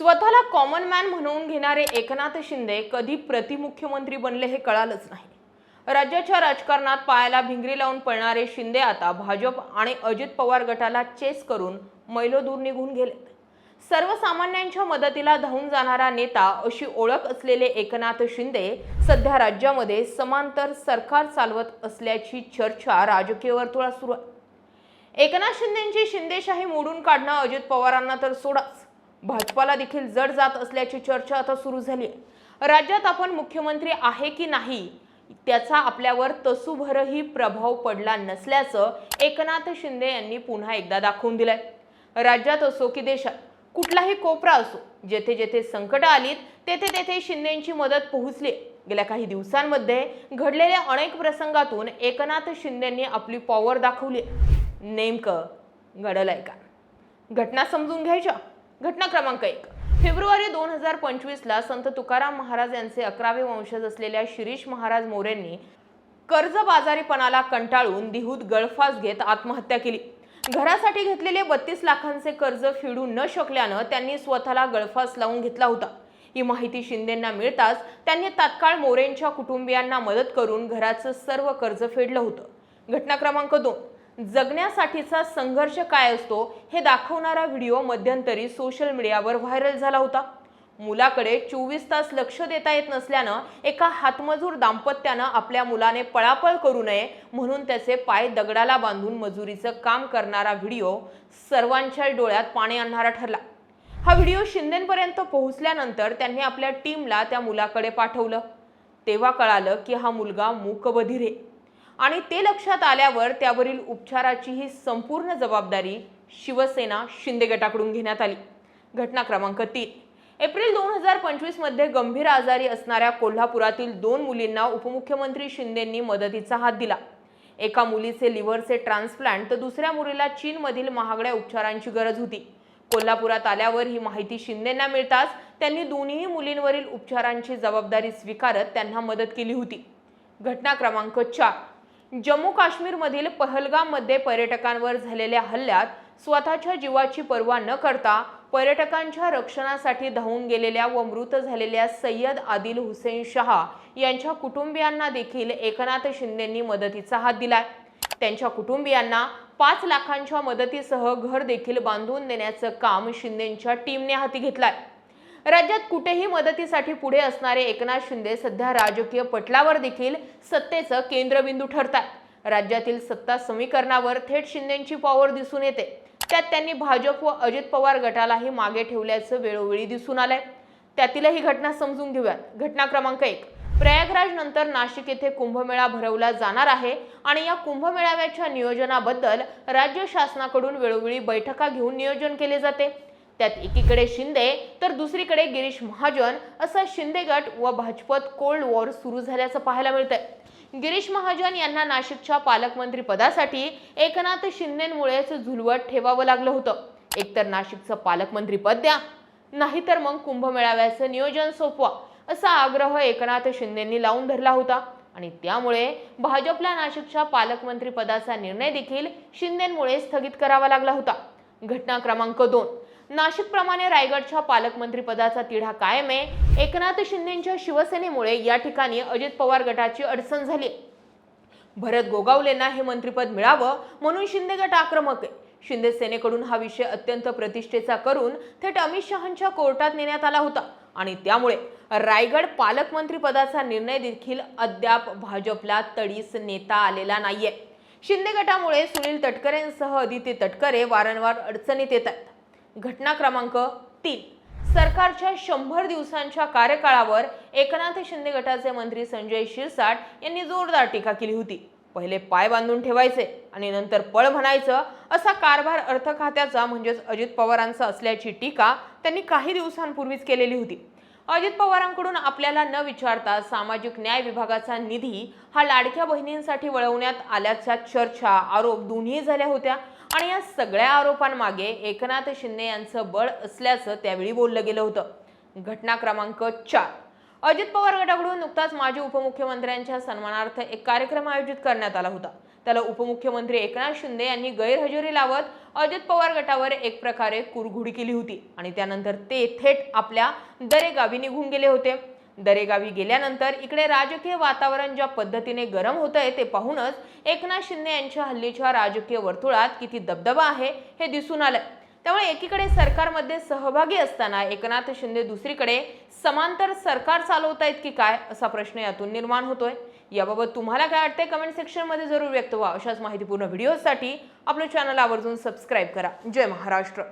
स्वतःला common man म्हणून घेणारे एकनाथ शिंदे कधी प्रतिमुख्यमंत्री बनले हे कळालंच नाही. राज्याच्या राजकारणात पायाला भिंगरी लावून पळणारे शिंदे आता भाजप आणि अजित पवार गटाला चेस करून मैलोदूर निघून गेलेत. सर्वसामान्यांच्या मदतीला धावून जाणारा नेता अशी ओळख असलेले एकनाथ शिंदे सध्या राज्यामध्ये समांतर सरकार चालवत असल्याची चर्चा राजकीय वर्तुळात सुरू आहे. एकनाथ शिंदेची शिंदेशाही मोडून काढणं अजित पवारांना तर सोडाच. भाजपाला देखील जड जात असल्याची चर्चा आता सुरू झाली. राज्यात आपण मुख्यमंत्री आहे की नाही त्याचा आपल्यावर तसूभरही प्रभाव पडला नसल्याचं एकनाथ शिंदे यांनी पुन्हा एकदा दाखवून दिलंय. राज्यात असो की देशात कुठलाही कोपरा असो जेथे जेथे संकट आलीत तेथे तेथे शिंदेची मदत पोहोचली. गेल्या काही दिवसांमध्ये घडलेल्या अनेक प्रसंगातून एकनाथ शिंदेंनी आपली पॉवर दाखवली. नेमकं घडलंय का? घटना समजून घ्यायच्या? घटना क्रमांक एक. फेब्रुवारी दोन हजार पंचवीसला संत तुकाराम महाराज यांचे अकरावे वंशज असलेल्या शिरीष महाराज मोरेंनी कर्जबाजारीपणाला कंटाळून दिहूत गळफास घेत आत्महत्या केली. घरासाठी घेतलेले बत्तीस लाखांचे कर्ज फेडू न शकल्यानं त्यांनी स्वतःला गळफास लावून घेतला होता. ही माहिती शिंदेंना मिळताच त्यांनी तात्काळ मोरेंच्या कुटुंबियांना मदत करून घराचं सर्व कर्ज फेडलं होतं. घटना क्रमांक दोन. जगण्यासाठीचा संघर्ष काय असतो हे दाखवणारा व्हिडिओ मध्यंतरी सोशल मीडियावर व्हायरल झाला होता. मुलाकडे चोवीस तास लक्ष देता येत नसल्यानं एका हातमजूर दाम्पत्यानं आपल्या मुलाने पळापळ करू नये म्हणून त्याचे पाय दगडाला बांधून मजुरीचं काम करणारा व्हिडिओ सर्वांच्या डोळ्यात पाणी आणणारा ठरला. हा व्हिडिओ शिंदेपर्यंत पोहोचल्यानंतर त्यांनी आपल्या टीमला त्या मुलाकडे पाठवलं. तेव्हा कळालं की हा मुलगा मूकबधीर आहे. आणि ते लक्षात आल्यावर त्यावरील उपचाराची ही संपूर्ण जबाबदारी शिवसेना शिंदे गटाकडून घेण्यात आली. घटना क्रमांक तीन. एप्रिल दोन हजार पंचवीसमध्ये गंभीर आजारी असणाऱ्या कोल्हापुरातील दोन मुलींना उपमुख्यमंत्री शिंदेंनी मदतीचा हात दिला. एका मुलीचे लिव्हरचे ट्रान्सप्लांट तर दुसऱ्या मुलीला चीनमधील महागड्या उपचारांची गरज होती. कोल्हापुरात आल्यावर ही माहिती शिंदेंना मिळताच त्यांनी दोन्ही मुलींवरील उपचारांची जबाबदारी स्वीकारत त्यांना मदत केली होती. घटना क्रमांक चार. जम्मू काश्मीरमधील पहलगाममध्ये पर्यटकांवर झालेल्या हल्ल्यात स्वतःच्या जीवाची पर्वा न करता पर्यटकांच्या रक्षणासाठी धावून गेलेल्या व मृत झालेल्या सय्यद आदिल हुसेन शहा यांच्या कुटुंबियांना देखील एकनाथ शिंदेंनी मदतीचा हात दिलाय. त्यांच्या कुटुंबियांना पाच लाखांच्या मदतीसह घर देखील बांधून देण्याचं काम शिंदेच्या टीमने हाती घेतलंय. राज्यात कुठेही मदतीसाठी पुढे असणारे एकनाथ शिंदे सध्या राजकीय पटलावर देखील सत्तेचं केंद्रबिंदू ठरतात राज्यातील सत्ता समीकरणावर थेट शिंदेची पॉवर दिसून येते. त्यात त्यांनी भाजप व अजित पवार गटालाही मागे ठेवल्याचं वेळोवेळी दिसून आलंय. त्यातीलही ही घटना समजून घेऊयात. घटना क्रमांक एक. प्रयागराज नंतर नाशिक येथे कुंभमेळा भरवला जाणार आहे आणि या कुंभमेळाव्याच्या नियोजनाबद्दल राज्य शासनाकडून वेळोवेळी बैठका घेऊन नियोजन केले जाते. त्यात एकीकडे शिंदे तर दुसरीकडे गिरीश महाजन. असा शिंदे गट व भाजपत कोल्ड वॉर सुरू झाल्याचं पाहायला मिळतंय. गिरीश महाजन यांना नाशिकच्या पालकमंत्री पदासाठी एकनाथ शिंदेमुळेच झुलवत ठेवावं लागलं होतं. एकतर नाशिकचं पालकमंत्री पद द्या नाहीतर मग कुंभमेळाव्याचं नियोजन सोपवा असा आग्रह एकनाथ शिंदेंनी लावून धरला होता. आणि त्यामुळे भाजपला नाशिकच्या पालकमंत्री पदाचा निर्णय देखील शिंदेमुळे स्थगित करावा लागला होता. घटना क्रमांक दोन. नाशिकप्रमाणे रायगडच्या पालकमंत्रीपदाचा तिढा कायम आहे. एकनाथ शिंदेच्या शिवसेनेमुळे या ठिकाणी अजित पवार गटाची अडचण झाली. भरत गोगावलेंना हे मंत्रिपद मिळावं म्हणून शिंदे गट आक्रमक आहे. शिंदे सेनेकडून हा विषय अत्यंत प्रतिष्ठेचा करून थेट अमित शहांच्या कोर्टात नेण्यात आला होता. आणि त्यामुळे रायगड पालकमंत्री पदाचा निर्णय देखील अद्याप भाजपला तडीस नेता आलेला नाहीये. शिंदे गटामुळे सुनील तटकरेंसह अदिती तटकरे वारंवार अडचणीत येत आहेत. घटना क्रमांक तीन. सरकारच्या शंभर दिवसांच्या कार्यकाळावर एकनाथ शिंदे गटाचे मंत्री संजय शिरसाट यांनी जोरदार टीका केली होती. पहिले पाय बांधून ठेवायचे आणि नंतर पळ म्हणायचं असा कारभार अर्थ खात्याचा म्हणजेच अजित पवारांचा असल्याची टीका त्यांनी काही दिवसांपूर्वीच केलेली होती. अजित पवारांकडून आपल्याला न विचारता सामाजिक न्याय विभागाचा निधी हा लाडक्या बहिणींसाठी वळवण्यात आल्याच्या चर्चा आरोप दोन्ही झाल्या होत्या. आणि या सगळ्या आरोपांमागे एकनाथ शिंदे यांचं बळ असल्याचं त्यावेळी बोललं गेलं होतं. घटना क्रमांक चार. अजित पवार गटाकडून नुकताच माजी उपमुख्यमंत्र्यांच्या सन्मानार्थ एक कार्यक्रम आयोजित करण्यात आला होता. त्याला उपमुख्यमंत्री एकनाथ शिंदे यांनी गैरहजेरी लावत अजित पवार गटावर एक प्रकारे कुरघुडी केली होती. आणि त्यानंतर ते थेट आपल्या दरेगावी निघून गेले होते. दरेगावी गेल्यानंतर इकडे राजकीय वातावरण ज्या पद्धतीने गरम होत आहे ते पाहूनच एकनाथ शिंदे यांच्या हल्लीच्या राजकीय वर्तुळात किती दबदबा आहे हे दिसून आलं त्यामुळे एकीकडे सरकारमध्ये सहभागी असताना एकनाथ शिंदे दुसरीकडे समांतर सरकार चालवतायत की काय असा प्रश्न यातून निर्माण होतोय. याबाबत तुम्हाला काय वाटतंय कमेंट सेक्शनमध्ये जरूर व्यक्त व्हा. अशाच माहितीपूर्ण व्हिडिओसाठी आपलं चॅनल आवर्जून सबस्क्राईब करा. जय महाराष्ट्र.